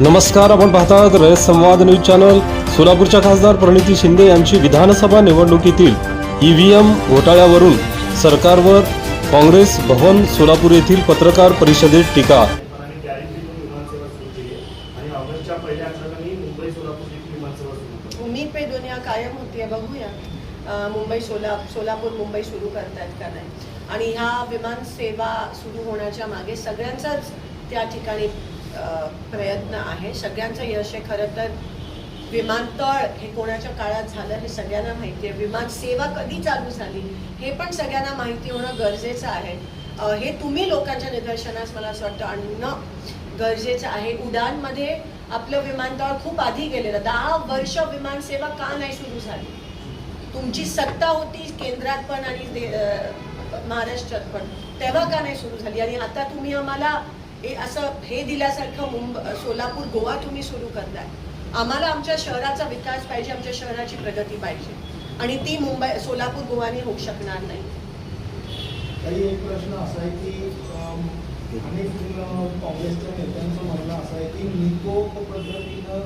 नमस्कार आपण पाहतात रयत संवाद न्यूज चॅनल. सोलापूरच्या खासदार प्रणिती शिंदे यांची विधानसभा निवडणुकीतील ईव्हीएम घोटाळ्यावरून सरकारवर काँग्रेस भवन सोलापूर येथील पत्रकार परिषदेत टीका. मुंबई उम्मीद पे दुनिया कायम होती आहे बघूया मुंबई सोला सोलापूर मुंबई सुरू करतायत का नाही? आणि ह्या विमान सेवा सुरू होण्याच्या मागे सगळ्यांचाच त्या ठिकाणी प्रयत्न आहे. सगळ्यांचं यश आहे खरं तर. विमानतळ हे कोणाच्या काळात झालं हे सगळ्यांना माहिती आहे. विमान सेवा कधी चालू झाली हे पण सगळ्यांना माहिती होणं गरजेचं आहे. हे तुम्ही लोकांच्या निदर्शनास मला असं वाटतं आणणं गरजेचं आहे. उडानमध्ये आपलं विमानतळ खूप आधी गेलेलं. दहा वर्ष विमानसेवा का नाही सुरू झाली? तुमची सत्ता होती केंद्रात पण आणि दे- महाराष्ट्रात पण. तेव्हा का नाही सुरू झाली? आणि आता तुम्ही आम्हाला हे असं हे दिल्यासारखं मुंबई सोलापूर गोवा तुम्ही सुरू करताय. आम्हाला आमच्या शहराचा विकास पाहिजे आमच्या शहराची प्रगती पाहिजे. आणि ती मुंबई सोलापूर गोवाने होऊ शकणार नाही. काही एक प्रश्न असा आहे की अनेक काँग्रेसच्या नेत्यांचं म्हणणं असं आहे की निकोप पद्धतीनं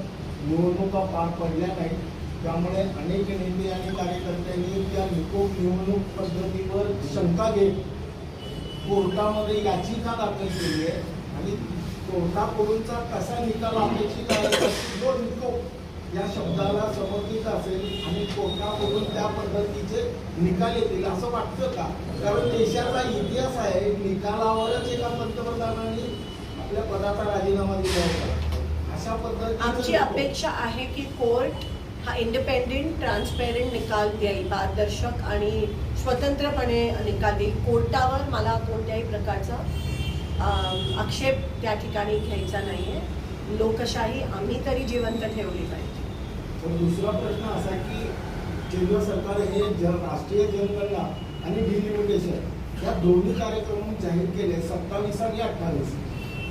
निवडणुका पार पडल्या नाहीत. त्यामुळे अनेक नेते आणि कार्यकर्त्यांनी त्या निकोप निवडणूक पद्धतीवर शंका घेत कोर्टामध्ये याचिका दाखल केली आहे. आणि कोर्टाकडूनचा कसा निकाल अपेक्षित आहे जो निकोप या शब्दाला समर्पित असेल आणि कोर्टाकडून त्या पद्धतीचे निकाल येतील असं वाटतं का? कारण देशाचा इतिहास आहे निकालावरच एका पंतप्रधानांनी आपल्या पदाचा राजीनामा दिला होता. अशा पद्धतीचं आमची अपेक्षा आहे की कोर्ट हा इंडिपेंडेंट ट्रान्सपेरंट निकाल देईल पारदर्शक आणि स्वतंत्रपणे निकाल देईल. कोर्टावर मला कोणत्याही प्रकारचा आक्षेप त्या ठिकाणी घ्यायचा नाही आहे लोकशाही आम्ही तरी जिवंत ठेवली पाहिजे. दुसरा प्रश्न असा की केंद्र सरकार हे जन राष्ट्रीय जनगणना आणि डिलिमिटेशन या दोन्ही कार्यक्रम जाहीर केले सत्तावीस आणि अठ्ठावीस.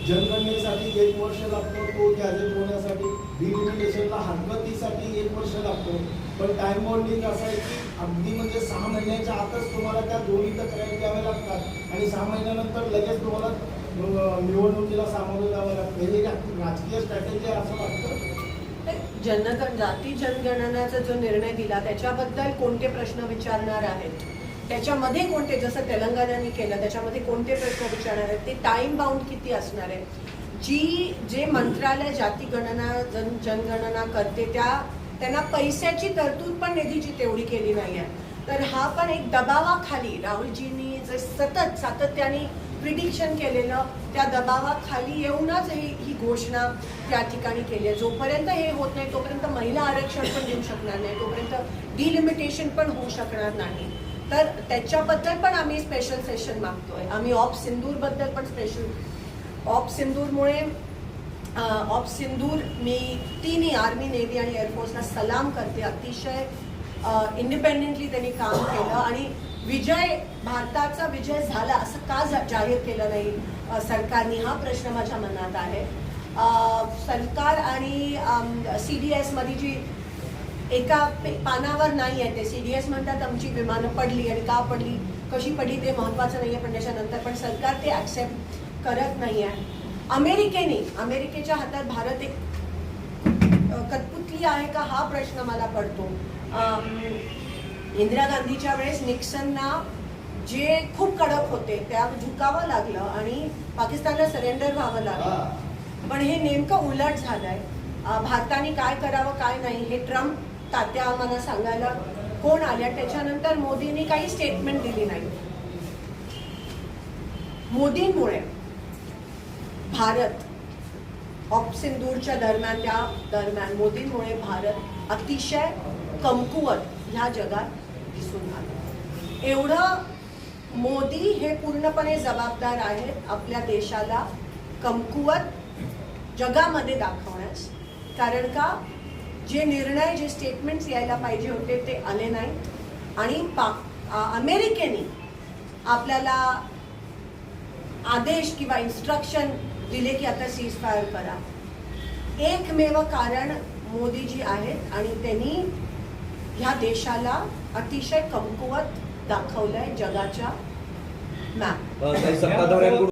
जनगणनेसाठी एक वर्ष लागतो तो गॅजेट होण्यासाठी. डिलिमिटेशनला हरकतीसाठी एक वर्ष लागतो. पण टाइम बॉन्डिंग असं आहे की अगदी म्हणजे सहा महिन्याच्या आतच तुम्हाला त्या दोन्ही तक्रारी द्याव्या लागतात. आणि सहा महिन्यानंतर लगेच तुम्हाला मग निवडणुकीला सामोरं जावं लागतं. हे राजकीय स्ट्रॅटेजी असं वाटतं? जनगण जाती जनगणनाचा जो निर्णय दिला त्याच्याबद्दल कोणते प्रश्न विचारणार आहेत? त्याच्यामध्ये कोणते जसं तेलंगणाने केलं त्याच्यामध्ये कोणते प्रश्न विचारणार आहेत? ते टाइम बाउंड किती असणार आहे जी जे मंत्रालय जाती गणना जन जनगणना करते त्या त्यांना पैशाची तरतूद पण निधीची तेवढी केली नाही आहे तर हा पण एक दबावाखाली राहुलजींनी जे सतत सातत्याने प्रिडिक्शन केलेलं त्या दबावाखाली येऊनच ही ही घोषणा त्या ठिकाणी केली आहे. जोपर्यंत हे होत नाही तोपर्यंत महिला आरक्षण पण देऊ शकणार नाही तोपर्यंत डिलिमिटेशन पण होऊ शकणार नाही. तर त्याच्याबद्दल पण आम्ही स्पेशल सेशन मागतोय. आम्ही ऑफ सिंदूरबद्दल पण स्पेशल ऑफ सिंदूरमुळे ऑफ सिंदूर मी तिन्ही आर्मी नेव्ही आणि एअरफोर्सला सलाम करते. अतिशय इंडिपेंडेंटली त्यांनी काम केलं आणि विजय भारताचा विजय झाला असं का जाहीर केलं नाही? सरकारने हा प्रश्न माझ्या मनात आहे. सरकार आणि सी डी एसमध्ये जी एका पानावर नाही आहे ते. सी डी एस म्हणतात आमची विमानं पडली आणि का पडली कशी पडली ते महत्त्वाचं नाही आहे पण त्याच्यानंतर पण सरकार ते ॲक्सेप्ट करत नाही आहे. अमेरिकेने अमेरिकेच्या हातात भारत एक कठपुतली आहे का हा प्रश्न मला पडतो. इंदिरा गांधीच्या वेळेस निक्सनना जे खूप कडक होते त्या झुकावं लागलं आणि पाकिस्तानला सरेंडर व्हावं लागलं. पण हे नेमकं उलट झालंय. भारताने काय करावं काय नाही हे ट्रम्प तात्या आम्हाला सांगायला कोण आल्या? त्याच्यानंतर मोदींनी काही स्टेटमेंट दिली नाही. मोदींमुळे भारत ऑप सिंदूरच्या दरम्यान त्या दरम्यान मोदींमुळे भारत अतिशय कमकुवत ह्या जगात दिसून आलं. एवढं मोदी हे पूर्णपणे जबाबदार आहेत आपल्या देशाला कमकुवत जगामध्ये दाखवण्यास. कारण का? जे निर्णय जे स्टेटमेंट्स यायला पाहिजे होते ते आले नाही आणि पा अमेरिकेने आपल्याला आदेश किंवा इन्स्ट्रक्शन दिले की आता सीज फायर करा. एकमेव कारण मोदीजी आहेत आणि त्यांनी ह्या देशाला अतिशय कमकुवत दाखवलंय जगाच्या मॅप काही सत्ताधाऱ्यांकडून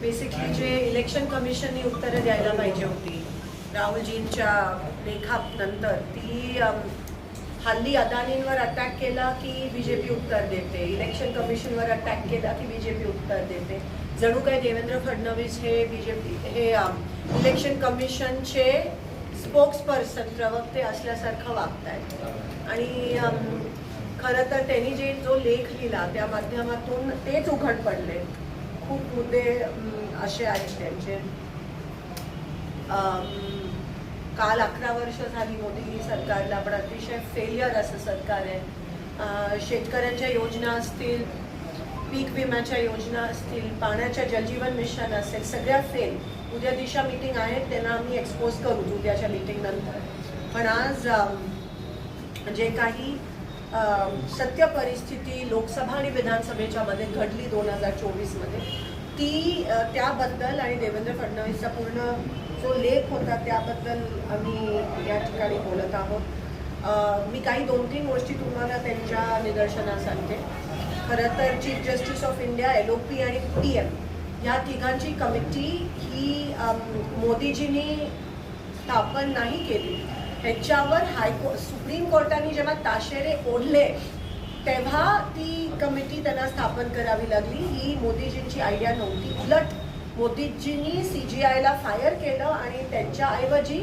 बेसिकली जे इलेक्शन कमिशननी उत्तरं द्यायला पाहिजे होती राहुलजींच्या लेखानंतर ती हल्ली अदानींवर अटॅक केला की बीजेपी उत्तर देते. इलेक्शन कमिशनवर अटॅक केला की बीजेपी उत्तर देते. जणू काय देवेंद्र फडणवीस हे बीजेपी हे अम, इलेक्शन कमिशनचे स्पोक्स पर्सन प्रवक्ते असल्यासारखं वागत आहेत आणि खरं तर त्यांनी जे जो लेख लिहिला त्या माध्यमातून तेच उघड पडले. खूप मुद्दे असे आहेत त्यांचे. काल अकरा वर्ष झाली मोदी सरकारला पण अतिशय फेलियर असं सरकार आहे. शेतकऱ्यांच्या योजना असतील पीक विम्याच्या योजना असतील पाण्याच्या जलजीवन मिशन असेल सगळ्या फेल उद्या दिशा मीटिंग आहेत त्यांना आम्ही एक्सपोज करू उद्याच्या मीटिंग नंतर. पण आज जे काही सत्य परिस्थिती लोकसभा आणि विधानसभेच्या मध्ये घडली दोन हजार चोवीसमध्ये. ती त्याबद्दल आणि देवेंद्र फडणवीसचा पूर्ण जो लेख होता त्याबद्दल आम्ही या ठिकाणी बोलत आहोत. मी काही दोन तीन गोष्टी तुम्हाला त्यांच्या निदर्शनास आणते. खरं तर chief justice of India L O P आणि पी एम या तिघांची कमिटी ही मोदीजींनी स्थापन नाही केली. ह्याच्यावर हायको सुप्रीम कोर्टाने जेव्हा ताशेरे ओढले तेव्हा ती कमिटी त्यांना स्थापन करावी लागली. ही मोदीजींची आयडिया नव्हती. उलट मोदीजींनी सी जी आयला फायर केलं आणि त्यांच्याऐवजी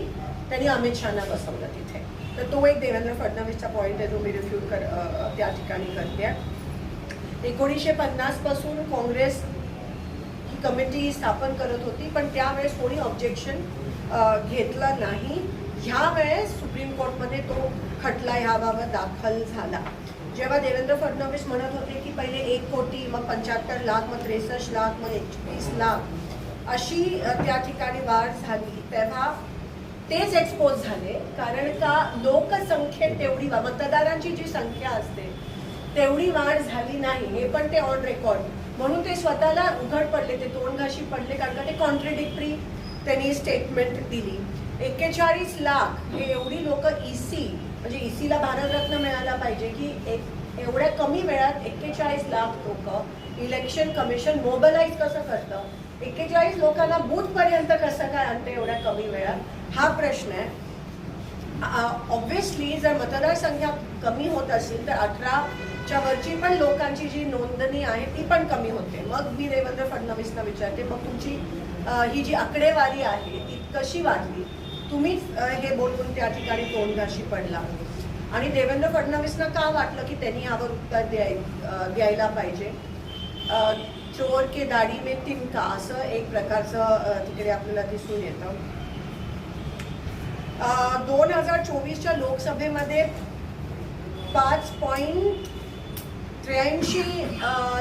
त्यांनी अमित शहाना बसवलं तिथे. तर तो एक देवेंद्र फडणवीसचा पॉईंट आहे जो मी रिफ्यू कर त्या ठिकाणी करते. एकोणीसशे पन्नासपासून काँग्रेस ही कमिटी स्थापन करत होती पण त्यावेळेस कोणी ऑब्जेक्शन घेतलं नाही. ह्या वेळेस सुप्रीम कोर्टमध्ये तो खटला ह्याबाबत दाखल झाला. जेव्हा देवेंद्र फडणवीस म्हणत होते की पहिले एक कोटी मग पंच्याहत्तर लाख मग त्रेसष्ट लाख मग एकवीस लाख अशी त्या ठिकाणी वाढ झाली. तेव्हा तेच एक्सपोज झाले. कारण का लोकसंख्येत तेवढी मतदारांची जी संख्या असते तेवढी वाढ झाली नाही. हे पण ते ऑन रेकॉर्ड म्हणून ते स्वतःला उघड पडले ते तोंडघाशी पडले कारण का ते कॉन्ट्रेडिक्टरी त्यांनी स्टेटमेंट दिली. एक्केचाळीस लाख हे एवढी लोक ईसी म्हणजे ईसीला भारतरत्न मिळाला पाहिजे की एक एवढ्या कमी वेळात एक्केचाळीस लाख लोक इलेक्शन कमिशन मोबलाईज कसं करतं? एक्केचाळीस लोकांना बूथपर्यंत कसं काय आणतं एवढ्या कमी वेळात? हा प्रश्न आहे. ऑब्व्हियसली जर मतदारसंख्या कमी होत असेल तर अठराच्या वरची पण लोकांची जी नोंदणी आहे ती पण कमी होते. मग मी देवेंद्र फडणवीसना विचारते मग तुमची ही जी आकडेवारी आहे ती कशी वाढली? तुम्हीच हे बोलून त्या ठिकाणी तोंडाशी पडला. आणि देवेंद्र फडणवीसना का वाटलं की त्यांनी यावर उत्तर द्याय द्यायला पाहिजे? चोर के दाढी मे तिनका असं एक प्रकारचं तिकडे आपल्याला दिसून येतं. दोन हजार चोवीसच्या लोकसभेमध्ये पाच पॉईंट त्र्याऐंशी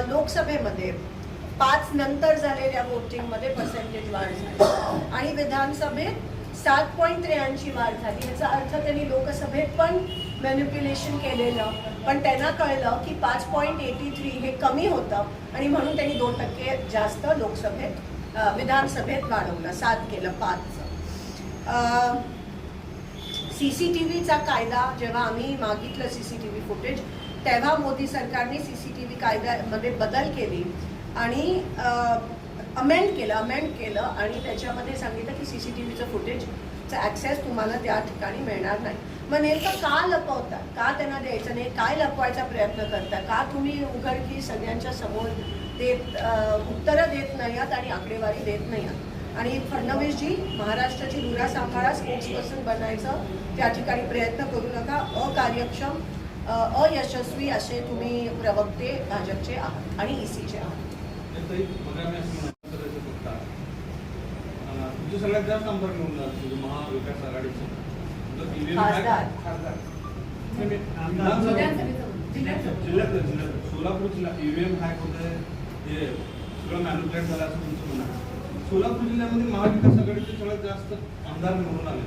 लोकसभेमध्ये पाच नंतर झालेल्या वोटिंगमध्ये पर्सेंटेज वाढ झाली. आणि विधानसभेत सात पॉईंट त्र्याऐंशी वाढ झाली. याचा अर्थ त्यांनी लोकसभेत पण मॅन्युप्युलेशन केलेलं. पण त्यांना कळलं की पाच पॉईंट एटी थ्री हे कमी होतं आणि म्हणून त्यांनी दोन टक्के जास्त लोकसभेत विधानसभेत वाढवलं. सात केलं पाचचं. सी सी टी व्हीचा कायदा जेव्हा आम्ही मागितलं C C T V footage तेव्हा मोदी सरकारने सी सी टी व्ही कायद्यामध्ये बदल केली. आणि अमेंड केलं अमेंड केलं आणि त्याच्यामध्ये सांगितलं की सी सी टी व्हीचं फुटेजचा ॲक्सेस तुम्हाला त्या ठिकाणी मिळणार नाही. मग नेमकं का लपवता? का त्यांना द्यायचं नाही? काय लपवायचा प्रयत्न करता? का तुम्ही उघडकी सगळ्यांच्या समोर देत उत्तरं देत नाही आहात आणि आकडेवारी देत नाही आहात? आणि फडणवीसजी महाराष्ट्राची धुरा सांभाळा स्पोक्सपर्सन बनायचं त्या ठिकाणी प्रयत्न करू नका. अकार्यक्षम अयशस्वी असे तुम्ही प्रवक्ते भाजपचे आहात आणि ईसीचे आहात तरी बघा मी असं म्हणतो तर ते बघता. अं, तुमचे सगळ्यात जास्त आमदार आले तुझे महाविकास आघाडीचे. खासदार. जिल्ह्यात सोलापूर जिल्हा ईव्हीएम हॅक होत आहे हे सगळं मॅन्युप्लेट झालं असं तुमचं म्हणणं. सोलापूर जिल्ह्यामध्ये महाविकास आघाडीचे सगळ्यात जास्त आमदार निवडून आले.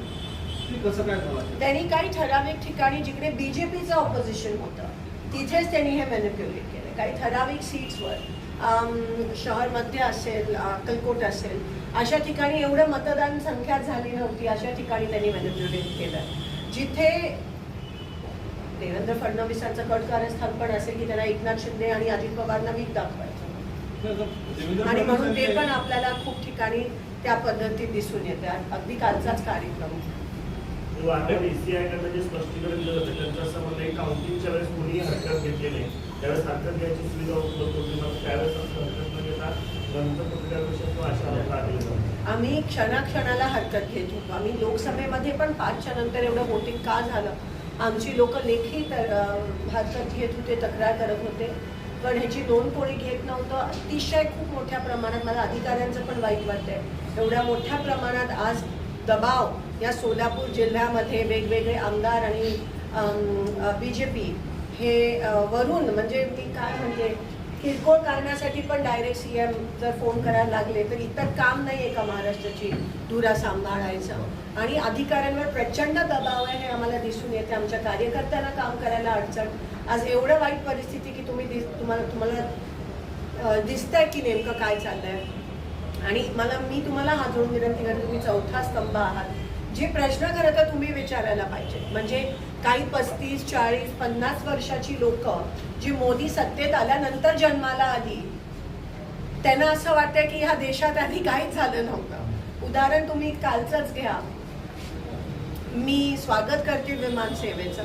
ते कसं काय झालं? त्यांनी काही ठराविक ठिकाणी जिकडे बीजेपीचं ऑपोजिशन होतं तिथेच त्यांनी हे मॅनिप्युलेट केलं. काही ठराविक सीट्सवर शहर मध्य असेल अक्कलकोट असेल अशा ठिकाणी एवढं मतदान संख्या झाली नव्हती अशा ठिकाणी त्यांनी मॅनिप्युलेट केलं. जिथे देवेंद्र फडणवीसांचं कट कारस्थान पण असेल की त्यांना एकनाथ शिंदे आणि अजित पवारना वीक दाखवायचं. आणि म्हणून ते पण आपल्याला खूप ठिकाणी त्या पद्धतीत दिसून येते. अगदी कालचाच कार्यक्रम. वारंवार ECI कडनं जे स्पष्टीकरण दिलं होतं त्यांचं असं म्हणणं आहे काउंटिंगच्या वेळेस कोणीही हरकत घेतली नाही. त्यावेळेस हरकत घ्यायची सुविधा उपलब्ध होती मात्र त्यावेळेस हरकत न घेता नंतर पत्रकारांपेक्षा किंवा अशा लागले आम्ही क्षणाक्षणाला हरकत घेत होतो. आम्ही लोकसभेमध्ये पण पाचच्या नंतर एवढं वोटिंग का झालं? आमची लोक लेखी तर हरकत घेत होते तक्रार करत होते. पण ह्याची नोंद कोणी घेत नव्हतं. अतिशय खूप मोठ्या प्रमाणात मला अधिकाऱ्यांचं पण वाईट वाटतंय. एवढ्या मोठ्या प्रमाणात आज दबाव या सोलापूर जिल्ह्यामध्ये वेगवेगळे आमदार आणि बी जे पी हे वरून म्हणजे ती काय म्हणजे किरकोळ कारणासाठी पण डायरेक्ट सी एम जर फोन करायला लागले तर इतर काम नाही आहे का महाराष्ट्राची धुरा सांभाळायचं. आणि अधिकाऱ्यांवर प्रचंड दबाव आहे हे आम्हाला दिसून येते. आमच्या कार्यकर्त्यांना काम करायला अडचण. आज एवढं वाईट परिस्थिती की तुम्ही दिस तुम्हाला तुम्हाला दिसतंय की नेमकं काय चाललंय. आणि मला मी तुम्हाला हा जोडून विनंती करते तुम्ही चौथा स्तंभ आहात. जे प्रश्न खरं तर तुम्ही विचारायला पाहिजे. म्हणजे काही पस्तीस चाळीस पन्नास वर्षाची लोक जी मोदी सत्तेत आल्यानंतर जन्माला आली त्यांना असं वाटतं की ह्या देशात आधी काहीच झालं नव्हतं. उदाहरण तुम्ही कालचंच घ्या. मी स्वागत करते विमान सेवेचं.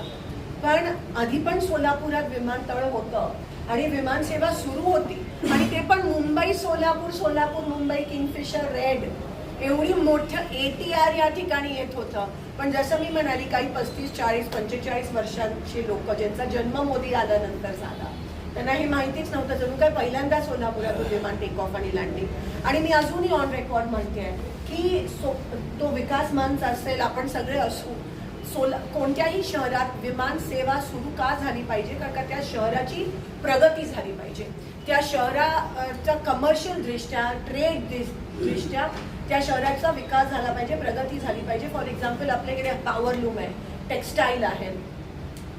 पण आधी पण सोलापुरात विमानतळ होतं आणि विमानसेवा सुरू होती. आणि ते पण मुंबई सोलापूर सोलापूर मुंबई किंगफिशर रेड एवढी मोठं ए टी आर या ठिकाणी येत होतं. पण जसं मी म्हणाली काही पस्तीस चाळीस पंचेचाळीस वर्षांची लोक ज्यांचा जन्म मोदी आल्यानंतर झाला. त्यांना हे माहितीच नव्हतं. जणू काय पहिल्यांदा सोलापुरातून विमान टेक ऑफ आणि लँडिंग आणि मी अजूनही ऑन रेकॉर्ड म्हणते की सो तो विकास मंच असेल आपण सगळे असू. सोला कोणत्याही शहरात विमान सेवा सुरू का झाली पाहिजे? कारण का त्या शहराची प्रगती झाली पाहिजे. त्या शहराच्या कमर्शियल दृष्ट्या ट्रेड दृष्ट्या त्या शहराचा विकास झाला पाहिजे प्रगती झाली पाहिजे. फॉर एक्झाम्पल आपल्याकडे पॉवर लूम आहे टेक्स्टाईल आहे.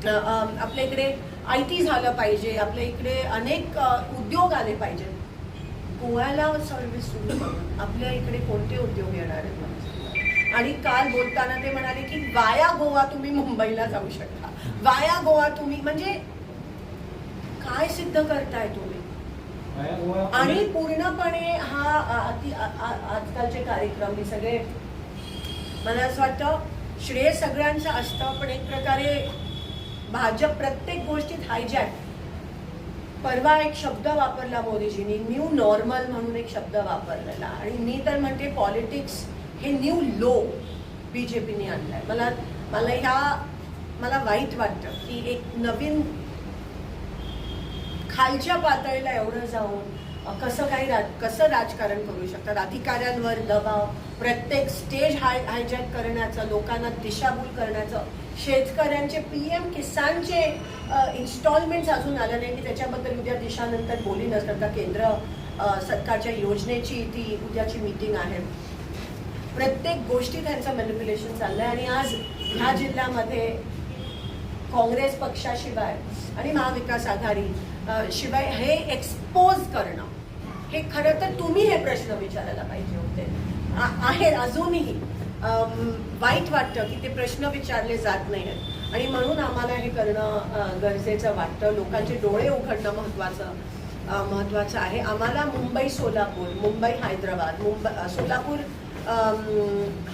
आपल्या इकडे आय टी झालं पाहिजे आपल्या इकडे अनेक उद्योग आले पाहिजेत. गोव्याला सर्व्हिस सुरू करून आपल्या इकडे कोणते उद्योग येणार आहेत? आणि काल बोलताना ते म्हणाले की वाया गोवा तुम्ही मुंबईला जाऊ शकता. वाया गोवा तुम्ही म्हणजे काय सिद्ध करताय तुम्ही? आणि पूर्णपणे हा आजकालचे कार्यक्रम हे सगळे मला असं वाटतं श्रेय सगळ्यांचं असतं पण एक प्रकारे भाजप प्रत्येक गोष्टीत हायजॅक परवा एक शब्द वापरला मोदीजींनी न्यू नॉर्मल म्हणून एक शब्द वापरलेला. आणि मी तर म्हणते पॉलिटिक्स हे न्यू लो बी जे पीने आणलाय. मला मला ह्या मला वाईट वाटतं की एक नवीन खालच्या पातळीला एवढं जाऊन कसं काही राज कसं राजकारण करू शकतात? अधिकाऱ्यांवर दबाव प्रत्येक स्टेज हाय हायजॅक करण्याचं लोकांना दिशाभूल करण्याचं शेतकऱ्यांचे पी एम किसानचे इन्स्टॉलमेंट्स अजून आलं नाही. की त्याच्याबद्दल उद्या दिशानंतर बोली नसतात का केंद्र सरकारच्या योजनेची ती उद्याची मीटिंग आहे. प्रत्येक गोष्टी त्यांचं मॅनिप्युलेशन चाललंय. आणि आज ह्या जिल्ह्यामध्ये काँग्रेस पक्षाशिवाय आणि महाविकास आघाडी शिवाय हे एक्सपोज करणं. हे खरं तर तुम्ही हे प्रश्न विचारायला पाहिजे होते. आ- आहे अजूनही. वाईट वाटतं की ते प्रश्न विचारले जात नाही आहेत आणि म्हणून आम्हाला हे करणं गरजेचं वाटतं. लोकांचे डोळे उघडणं महत्त्वाचं महत्त्वाचं आहे. आम्हाला मुंबई सोलापूर मुंबई हैदराबाद मुंबई सोलापूर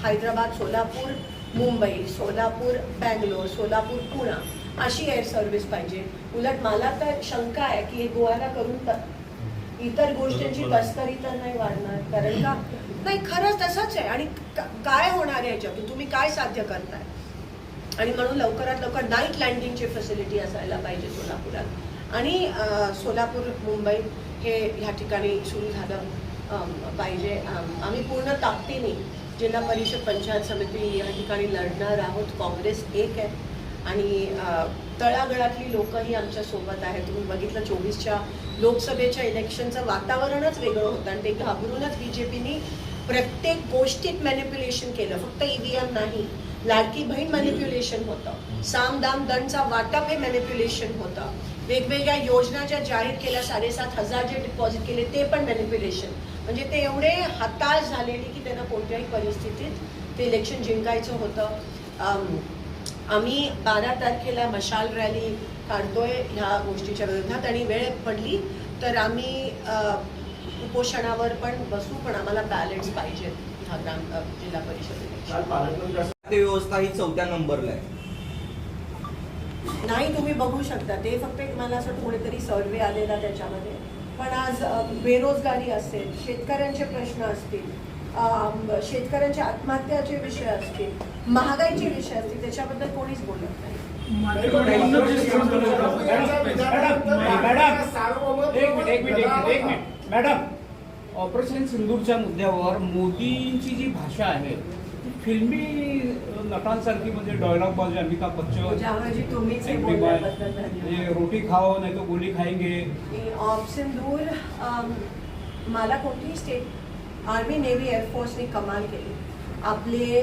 हैदराबाद सोलापूर मुंबई सोलापूर बँगलोर सोलापूर पुणा अशी एअर सर्व्हिस पाहिजे. उलट मला तर शंका आहे की हे गोव्याला करून तर इतर गोष्टींची तस्करी तर नाही वाढणार. कारण का? नाही खरंच तसंच आहे. आणि काय होणार आहे याच्यातून? तुम्ही काय साध्य करताय? आणि म्हणून लवकरात लवकर नाईट लँडिंगची फॅसिलिटी असायला पाहिजे सोलापुरात. आणि सोलापूर मुंबई हे ह्या ठिकाणी सुरू झालं पाहिजे. आम्ही पूर्ण ताकदीने जिल्हा परिषद पंचायत समिती या ठिकाणी लढणार आहोत. काँग्रेस एक आहे. आणि तळागळातली लोकंही आमच्यासोबत आहेत. तुम्ही बघितलं चोवीसच्या लोकसभेच्या इलेक्शनचं वातावरणच वेगळं होतं आणि ते घाबरूनच बी जे पीनी प्रत्येक गोष्टीत मॅनिप्युलेशन केलं. फक्त ईव्हीएम नाही लाडकी बहीण मॅनिप्युलेशन होतं. साम दाम दंडचा वाटप हे मॅनिप्युलेशन होतं. वेगवेगळ्या योजना ज्या जाहीर केल्या साडेसात हजार जे डिपॉझिट केले ते पण मॅनिप्युलेशन म्हणजे ते एवढे हताश झालेले की त्यांना कोणत्याही परिस्थितीत ते इलेक्शन जिंकायचं होतं. आम्ही बारा तारखेला मशाल रॅली काढतोय ह्या गोष्टीच्या विरोधात आणि वेळ पडली तर आम्ही उपोषणावर पण बसू पण आम्हाला बॅलेन्स पाहिजे हा ग्राम जिल्हा परिषदेपेक्षा काल पालकमंत्री असं ते व्यवस्था ही चौथ्या नंबरला आहे. नाही तुम्ही बघू शकता. ते फक्त एक मला असं कोणीतरी सर्वे आलेला त्याच्यामध्ये. पण आज बेरोजगारी असेल शेतकऱ्यांचे प्रश्न असतील शेतकऱ्यांच्या आत्महत्याचे विषय असतील महागाईचे विषय असतील त्याच्याबद्दल कोणीच बोलत नाही मॅडम ऑपरेशन सिंदूरच्या मुद्द्यावर मोदींची जी भाषा आहे ती फिल्मी नटांसारखी म्हणजे डायलॉग बाजू अमिताभ बच्चन म्हणजे धन्यवाद. रोटी खाओ नाही तो गोली खाएंगे ऑफ सिंदूर अम, मला कोणतीही स्टेट आर्मी नेव्ही एअरफोर्सने कमाल केली. आपले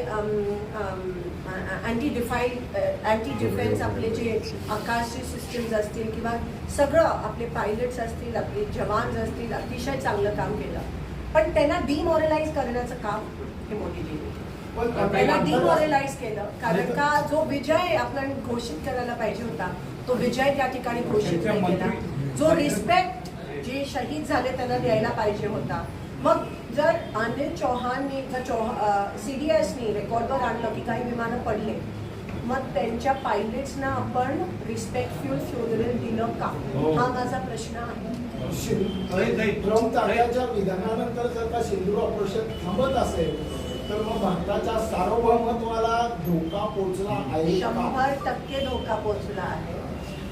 अँटी डिफाईड अँटी डिफेन्स आपले जे आकाशचे सिस्टम्स असतील किंवा सगळं आपले पायलट्स असतील आपले जवान्स असतील अतिशय चांगलं काम केलं. पण त्यांना डिमॉरलाइज करण्याचं काम हे मोदीजींनी केलं. त्यांना डिमॉरलाइज केलं. कारण का जो विजय आपण घोषित करायला पाहिजे होता तो विजय त्या ठिकाणी घोषित नाही केला. जो रिस्पेक्ट जे शहीद झाले त्यांना द्यायला पाहिजे होता. मग जर अनिल चौहाननी जर चौहा सी डी एसनी रेकॉर्डवर आणलं की काही विमानं पडले मग त्यांच्या पायलट्सना आपण रिस्पेक्टफुल फ्युनरल दिलं का? हा. माझा प्रश्न आहे. ट्रम्प तात्याच्या विधानानंतर जर का सिंदूर ऑपरेशन थांबत असेल तर मग भारताच्या सार्वभौमत्वाला धोका पोहोचला आहे का? शंभर टक्के धोका पोहोचला आहे.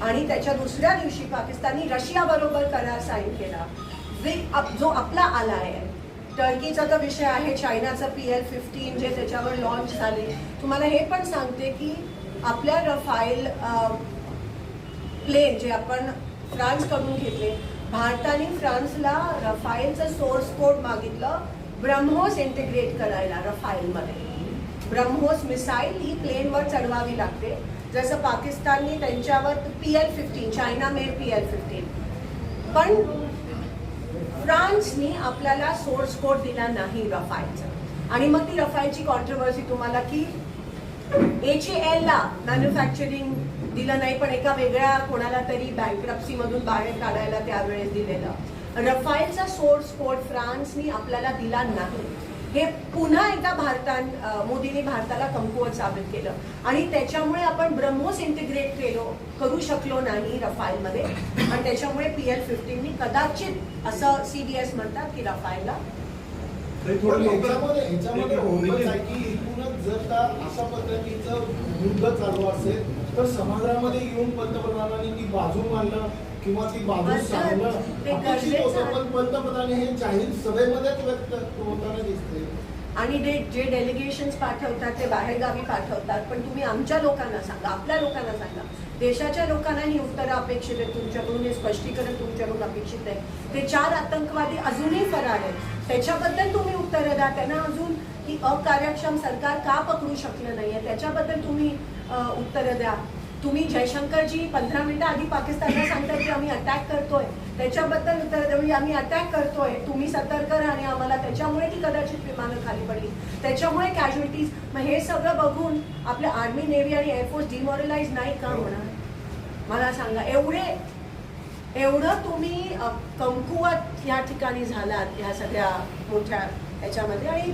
आणि त्याच्या दुसऱ्या दिवशी पाकिस्ताननी रशिया बरोबर करार साईन केला. जे जो आपला आला आहे टर्कीचा तर विषय आहे चायनाचं पी एल फिफ्टीन जे त्याच्यावर लॉन्च झाले. तुम्हाला हे पण सांगते की आपल्या रफाईल प्लेन जे आपण फ्रान्सकडून घेतले भारताने फ्रान्सला रफाईलचं सोर्स कोड मागितलं ब्रह्मोस इंटिग्रेट करायला रफाईलमध्ये ब्रह्मोस मिसाईल ही प्लेनवर चढवावी लागते. जसं पाकिस्तानने त्यांच्यावर P L fifteen China made P L fifteen. पण फ्रान्सनी आपल्याला सोर्स कोड दिला नाही रफायचा. आणि मग ती रफायची कॉन्ट्रोवर्सी तुम्हाला की एच एल ला मॅन्युफॅक्चरिंग दिलं नाही पण एका वेगळ्या कोणाला तरी बँक्रप्सी मधून बाहेर काढायला त्यावेळेस दिलेलं. रफाईलचा सोर्स कोड फ्रान्सनी आपल्याला दिला नाही. हे पुन्हा एकदा भारतान अं, मोदींनी भारताला कमकुवत साबित केलं. आणि त्याच्यामुळे आपण ब्रह्मोस इंटिग्रेट केलो करू शकलो नाही रफाईलमध्ये आणि त्याच्यामुळे पी एल फिफ्टीननी कदाचित असं सी डी एस म्हणतात की रफाईलला जर का अशा पद्धतीचं युद्ध चालू असेल तर समाजामध्ये येऊन पंतप्रधानांनी ती बाजू मांडणं किंवा ती बाजू सांगणं ते अपेक्षित गरजेचं होतं आहे. पण पंतप्रधान हे जाहीर सभेमध्येच व्यक्त होताना दिसते आणि ते जे डेलिगेशन्स पाठवतात ते बाहेरगावी पाठवतात पण तुम्ही आमच्या लोकांना सांगा आपल्या लोकांना सांगा. देशाच्या लोकांना ही उत्तरं अपेक्षित आहेत तुमच्याकडून हे स्पष्टीकरण तुमच्याकडून अपेक्षित आहे ते चार आतंकवादी अजूनही फरार आहेत. त्याच्याबद्दल तुम्ही उत्तरं द्या. त्यांना अजून ही अकार्यक्षम सरकार का पकडू शकलं नाहीये? त्याच्याबद्दल तुम्ही उत्तरं द्या. तुम्ही जयशंकरजी पंधरा मिनिटं आधी पाकिस्तानला सांगतात की आम्ही अटॅक करतोय. त्याच्याबद्दल उत्तर म्हणजे आम्ही अटॅक करतोय. तुम्ही सतर्क राहा आणि आम्हाला त्याच्यामुळे ती कदाचित विमानं खाली पडली. त्याच्यामुळे कॅज्युलिटीज मग हे सगळं बघून आपल्या आर्मी नेव्ही आणि एअरफोर्स डिमॉरलाइज नाही का होणार? मला सांगा. एवढे एवढं तुम्ही अ, कमकुवत या ठिकाणी झालात ह्या सगळ्या मोठ्या ह्याच्यामध्ये आणि